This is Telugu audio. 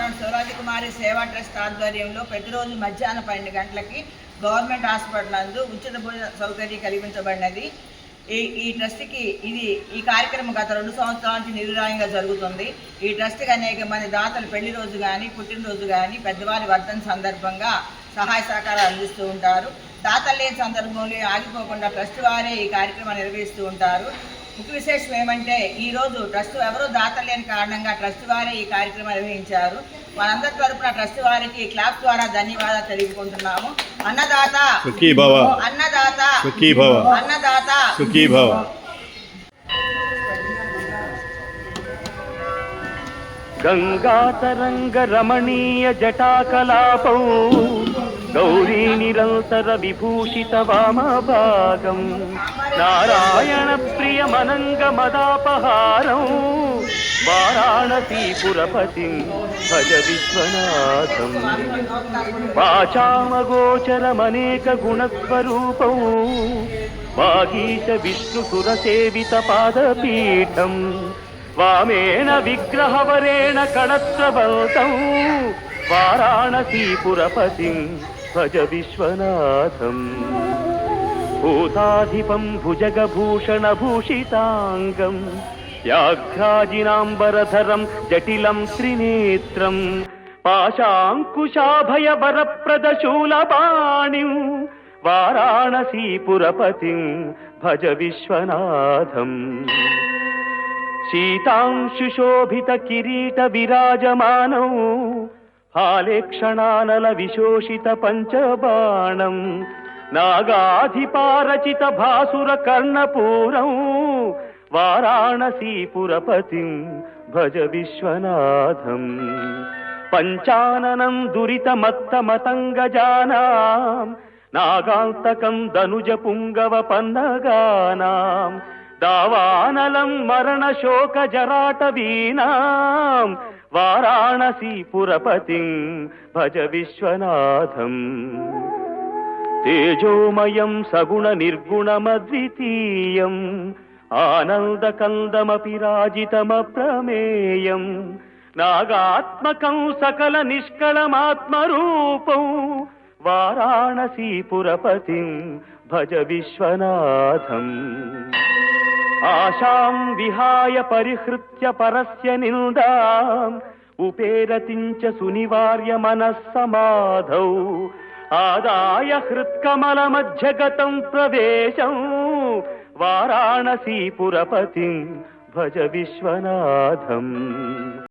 నాడు సురాజకుమారి కుమారి సేవా ట్రస్ట్ ఆధ్వర్యంలో ప్రతిరోజు మధ్యాహ్నం పన్నెండు గంటలకి గవర్నమెంట్ హాస్పిటల్ నందు ఉచిత భోజన సౌకర్యం కల్పించబడినది. ఈ ఈ ట్రస్ట్కి ఇది ఈ కార్యక్రమం గత రెండు సంవత్సరాల నుంచి నిరురాయంగా జరుగుతుంది. ఈ ట్రస్ట్కి అనేక మంది దాతలు పెళ్ళి రోజు కానీ పుట్టినరోజు కానీ పెద్దవారి వర్ధన సందర్భంగా సహాయ సహకారాలు అందిస్తూ ఉంటారు. దాతలు లేని సందర్భంలో ఆగిపోకుండా ట్రస్ట్ వారే ఈ కార్యక్రమాన్ని నిర్వహిస్తూ ఉంటారు. ముఖ్య విశేషం ఏమంటే ఈ రోజు ట్రస్ట్ ఎవరూ దాతలు లేని కారణంగా ట్రస్ట్ వారే ఈ కార్యక్రమం నిర్వహించారు. మనందరి తరపున ట్రస్ట్ వారికి క్లాప్ ద్వారా ధన్యవాదాలు తెలుపుకుంటున్నాము అన్నదాత అన్నదాత అన్నదాత. సుఖీ భవ గంగాతరంగ రమణీయ జటాకలాపౌ గౌరీ నిరంతర విభూషిత వామభాగం నారాయణ ప్రియమనంగ మదాపహారం వారాణసీపురపతిం భజ విశ్వనాథం వాచామగోచరమనేక గుణస్వరూపం వాగీశ విష్ణుసురసేవిత పాదపీఠం వామేణ విగ్రహవరేణ కణత్రవంతం వారాణసీపురపతిం భజ విశ్వనాథం భూతాధిపం భుజగభూషణభూషితాంగం వ్యాఘ్రాజినాంబరధరం జటిలం త్రినేత్రం పాశాంకుశాభయవరప్రదశూలపాణిం వారాణసీపురపతిం భజ విశ్వనాథం శీతాంశుశోభిత కిరీట విరాజమానౌ హాలేక్షణానల విశోషిత పంచబాణం నాగాధిపారచిత భాసుర కర్ణపూరం వారాణసీపురపతిం భజ విశ్వనాథం పంచాననం దురితమత్తమతంగజానాం నాగాంతకం దనుజ పుంగవ పన్నగానాం దావానలం మరణ శోక జరాట వీణాం వారాణసీపురపతిం భజ విశ్వనాథం. తేజోమయం సగుణ నిర్గుణమద్వితీయం. ఆనందకందమపి రాజితమప్రమేయం. నాగాత్మకం సకల నిష్కళమాత్మరూపం. వారాణసీపురపతిం భజ విశ్వనాథం. ఆశాం విహాయ పరిహృత్య పరస్య నిందాం. ఉపేరతించ సునివార్య మనస్సమాధౌ. ఆదాయ హృత్కమల మధ్యగతం ప్రవేశం వారాణసీపురపతిం భజ విశ్వనాథం.